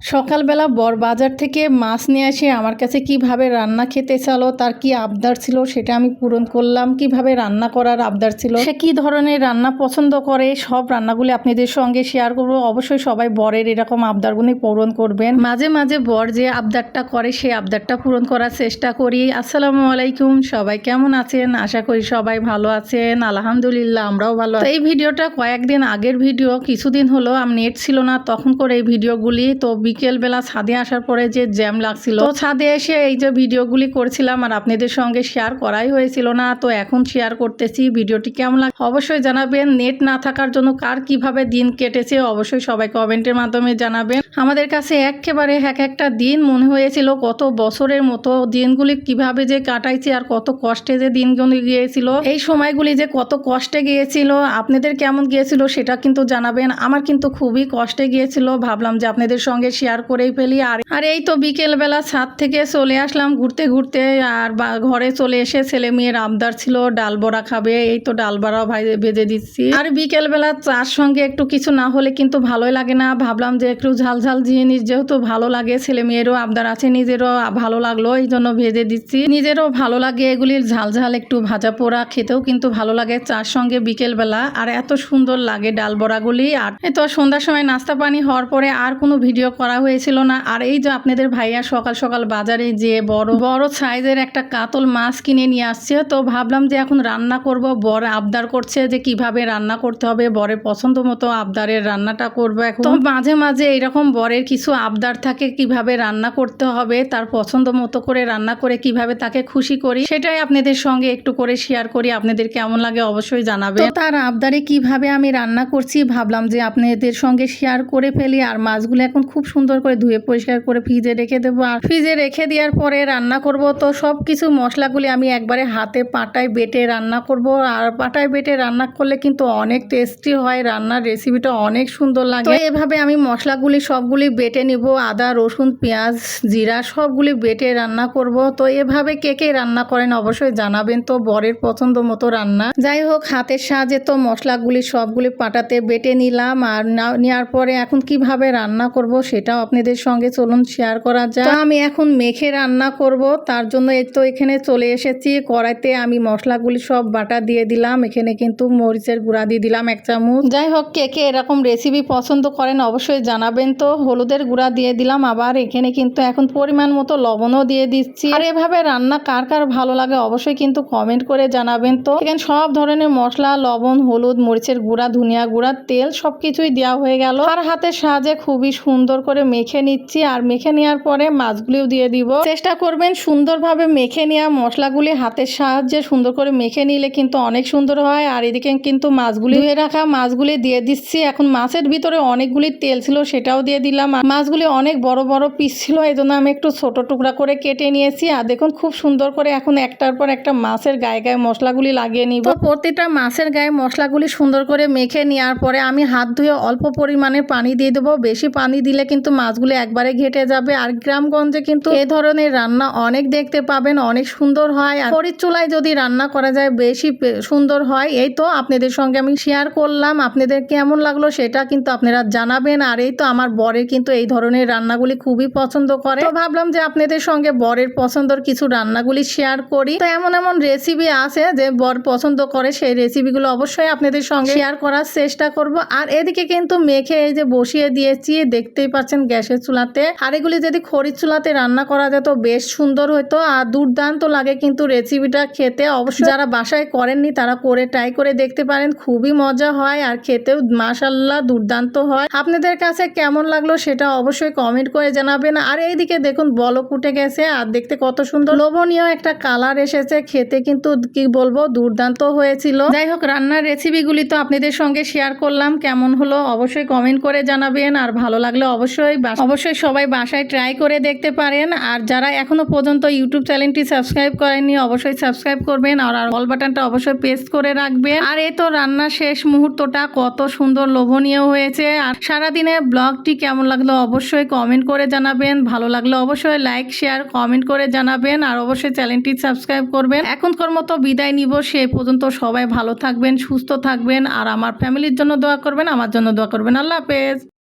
সকালবেলা বর বাজার থেকে মাছ নিয়ে এসে আমার কাছে কীভাবে রান্না খেতে চালো, তার কি আবদার ছিল সেটা আমি পূরণ করলাম। কীভাবে রান্না করার আবদার ছিল, সে কি ধরনের রান্না পছন্দ করে, সব রান্নাগুলি আপনাদের সঙ্গে শেয়ার করব। অবশ্যই সবাই বরের এরকম আবদারগুলি পূরণ করবেন। মাঝে মাঝে বর যে আবদারটা করে সেই আবদারটা পূরণ করার চেষ্টা করি। আসসালামু আলাইকুম, সবাই কেমন আছেন? আশা করি সবাই ভালো আছেন। আলহামদুলিল্লাহ, আমরাও ভালো এই ভিডিওটা কয়েকদিন আগের ভিডিও, কিছুদিন হলো আমি নেট ছিল না। তখন করে এই ভিডিওগুলি, তো বিকেলবেলা ছাদে আসার পরে যে জ্যাম লাগছিল, তো ছাদে এসে এই যে ভিডিওগুলি করছিলাম আর আপনাদের সঙ্গে শেয়ার করাই হয়েছিল না, তো এখন শেয়ার করতেছি। ভিডিওটি কেমন লাগে অবশ্যই জানাবেন। নেট না থাকার জন্য কার কীভাবে দিন কেটেছে, অবশ্যই সবাই কমেন্টের মাধ্যমে জানাবেন। আমাদের কাছে একেবারে এক একটা দিন মনে হয়েছিল কত বছরের মতো, দিনগুলি কীভাবে যে কাটাইছি আর কত কষ্টে যে দিনগুলি গিয়েছিল, এই সময়গুলি যে কত কষ্টে গিয়েছিল, আপনাদের কেমন গিয়েছিল সেটা কিন্তু জানাবেন। আমার কিন্তু খুবই কষ্টে গিয়েছিল, ভাবলাম যে আপনাদের সঙ্গে শেয়ার করেই ফেলি। আর আর এই তো বিকেলবেলা ছাদ থেকে চলে আসলাম ঘুরতে ঘুরতে। আর ঘরে চলে এসে ছেলে মেয়ের আবদার ছিল, ডাল বড়া খাবে, এই তো ডাল বড়া ভেজে দিচ্ছি। আর বিকেলবেলা চার সঙ্গে একটু কিছু না হলে কিন্তু ভালোই লাগে না। ভাবলাম যে একটু ঝাল ঝাল জিনিস যেহেতু ভালো লাগে, ছেলে মেয়েরও আবদার আছে, নিজেরও ভালো লাগল, এই জন্য ভেজে দিচ্ছি। নিজেরও ভালো লাগে এগুলির ঝাল ঝাল, একটু ভাজা পোড়া, খেতেও কিন্তু ভালো লাগে চার সঙ্গে বিকেলবেলা। আর এত সুন্দর লাগে ডাল বড়াগুলি। আর তো সন্ধ্যার সময় নাস্তা পানি হওয়ার পরে আর কোনো ভিডিও করা হয়েছিল না। আর এই যে আপনাদের ভাইয়া সকাল সকাল বাজারে যে বড় বড় সাইজের একটা কাতল মাছ কিনে নিয়ে আসছে, তো ভাবলাম যে এখন রান্না করব। বর আবদার করছে যে কীভাবে রান্না করতে হবে। বরের পছন্দ মতো আবদারের রান্নাটা করব এখন। তো মাঝে মাঝে এরকম বরের কিছু আবদার থাকে, কীভাবে রান্না করতে হবে, তার পছন্দ মতো করে রান্না করে কীভাবে তাকে খুশি করি, সেটাই আপনাদের সঙ্গে একটু করে শেয়ার করি। আপনাদের কেমন লাগে অবশ্যই জানাবে তার আবদারে কীভাবে আমি রান্না করছি, ভাবলাম যে আপনাদের সঙ্গে শেয়ার করে ফেলি। আর মাছগুলো এখন খুব সুন্দর করে ধুয়ে পরিষ্কার করে ফ্রিজে রেখে দেবো। আর ফ্রিজে রেখে দেওয়ার পরে রান্না করব। তো সব কিছু মশলাগুলি আমি একবারে হাতে পাটায় বেটে রান্না করব। আর পাটায় বেটে রান্না করলে কিন্তু অনেক টেস্টি হয়। রান্নার রেসিপিটা অনেক সুন্দর লাগে। এভাবে আমি মশলাগুলি সবগুলি বেটে নিব। আদা, রসুন, পেঁয়াজ, জিরা সবগুলি বেটে রান্না করব। তো এভাবে কে কে রান্না করেন অবশ্যই জানাবেন। তো বরের পছন্দ মতো রান্না। যাই হোক, হাতের সাহায্যে তো মশলাগুলি সবগুলি পাটাতে বেটে নিলাম। আর নেওয়ার পরে এখন কীভাবে রান্না করব সেটাও আপনাদের সঙ্গে চলুন শেয়ার করা যায় আমি এখন মেখে রান্না করব। তার জন্য এই তো এখানে চলে এসেছি। কড়াইতে আমি মশলাগুলি সব বাটা দিয়ে দিলাম। এখানে কিন্তু মরিচের গুঁড়া দিয়ে দিলাম এক চামচ। যাই হোক, কে কে এরকম রেসিপি পছন্দ করেন অবশ্যই জানাবেন তো। হলুদের গুঁড়া দিয়ে দিলাম। আবার এখানে কিন্তু এখন পরিমাণ মতো লবণও দিয়ে দিচ্ছি। আর এভাবে রান্না কার কার ভালো লাগে অবশ্যই কিন্তু কমেন্ট করে জানাবেন তো। এখানে সব ধরনের মশলা, লবণ, হলুদ, মরিচের গুঁড়া, ধনিয়া গুঁড়া, তেল সব কিছুই দেওয়া হয়ে গেল। আর হাতের সাহায্যে খুবই সুন্দর করে মেখে নিচ্ছি আর মেখে নেওয়ার পরে মাছগুলিও দিয়ে দিব। চেষ্টা করবেন সুন্দরভাবে মেখে নেওয়া মশলাগুলি হাতের সাহায্যে সুন্দর করে মেখে নিলে কিন্তু অনেক সুন্দর হয়। আর এদিকে কিন্তু মাছগুলি ধুয়ে রাখা মাছগুলি দিয়ে দিচ্ছি। এখন মাছের ভিতরে অনেকগুলি তেল ছিল সেটাও দিয়ে দিলাম। মাছগুলি অনেক বড় বড় পিস ছিল এই জন্য আমি একটু ছোট টুকরা করে কেটে নিয়েছি। আর দেখুন, খুব সুন্দর করে এখন একটার পর একটা মাছের গায়ে গায়ে মশলাগুলি লাগিয়ে নিব। প্রতিটা মাছের গায়ে মশলাগুলি সুন্দর করে মেখে নেওয়ার পরে আমি হাত ধুয়ে অল্প পরিমাণে পানি দিয়ে দেবো। বেশি পানি দিলে কিন্তু মাছগুলি একবারে ঘেটে যাবে। আর গ্রামগঞ্জে কিন্তু এ ধরনের রান্না অনেক দেখতে পাবেন, অনেক সুন্দর হয়। আর খড়ির চুলায় যদি রান্না করা যায়, বেশি সুন্দর হয়। এই তো আপনাদের সঙ্গে আমি শেয়ার করলাম। আপনাদের কেমন লাগল সেটা কিন্তু আপনারা জানাবেন। আর এই তো আমার বরের কিন্তু এই ধরনের রান্নাগুলি খুবই পছন্দ করে। তো ভাবলাম যে আপনাদের সঙ্গে বরের পছন্দর কিছু রান্নাগুলি শেয়ার করি। তো এমন এমন রেসিপি আছে যে বর পছন্দ করে, সেই রেসিপিগুলো অবশ্যই আপনাদের সঙ্গে শেয়ার করার চেষ্টা করব। আর এদিকে কিন্তু মেখে এই যে বসিয়ে দিয়েছি, দেখতেই পাচ্ছেন গ্যাসের চুলাতে। এগুলি যদি খড়ির চুলাতে রান্না করা যেত বেশ সুন্দর হতো আর দুর্দান্ত লাগে কিন্তু রেসিপিটা খেতে। অবশ্যই যারা বাসায় করেননি তারা করে ট্রাই করে দেখতে পারেন। খুবই মজা হয় আর খেতেও মাশাল্লাহ দুর্দান্ত হয়। আপনাদের কাছে কেমন লাগল সেটা অবশ্যই কমেন্ট করে জানাবেন। আর এইদিকে দেখুন, বলক উঠে গেছে আর দেখতে কত সুন্দর। লোভনীয় একটা কালার এসেছে। খেতে কিন্তু কি বলব, দুর্দান্ত হয়েছিল। যাই হোক, রান্নার রেসিপিগুলি তো আপনাদের সঙ্গে শেয়ার করলাম। কেমন হলো অবশ্যই কমেন্ট করে জানাবেন। আর ভালো লাগলে অবশ্যই বাস- অবশ্যই সবাই বাসায় ট্রাই করে দেখতে পারেন। আর যারা এখনও পর্যন্ত ইউটিউব চ্যানেলটি সাবস্ক্রাইব করেননি, অবশ্যই সাবস্ক্রাইব করবেন আর অল বাটনটা অবশ্যই প্রেস করে রাখবেন। আর এই তো রান্নার শেষ মুহূর্তটা কত সুন্দর লোভনীয় হয়েছে। আর সারাদিনের ব্লগটি কেমন লাগল অবশ্যই কমেন্ট করে জানাবেন। ভালো লাগল অবশ্যই লাইক শেয়ার কমেন্ট করে জানাবেন। আর অবশ্যই চ্যানেলটি সাবস্ক্রাইব করবেন। এখনকার মতো বিদায় নিব। সে পর্যন্ত সবাই ভালো থাকবেন, সুস্থ থাকবেন। আর আমার ফ্যামিলির জন্য দোয়া করবেন, আমার জন্য দোয়া করবেন। আল্লাহ হাফেজ।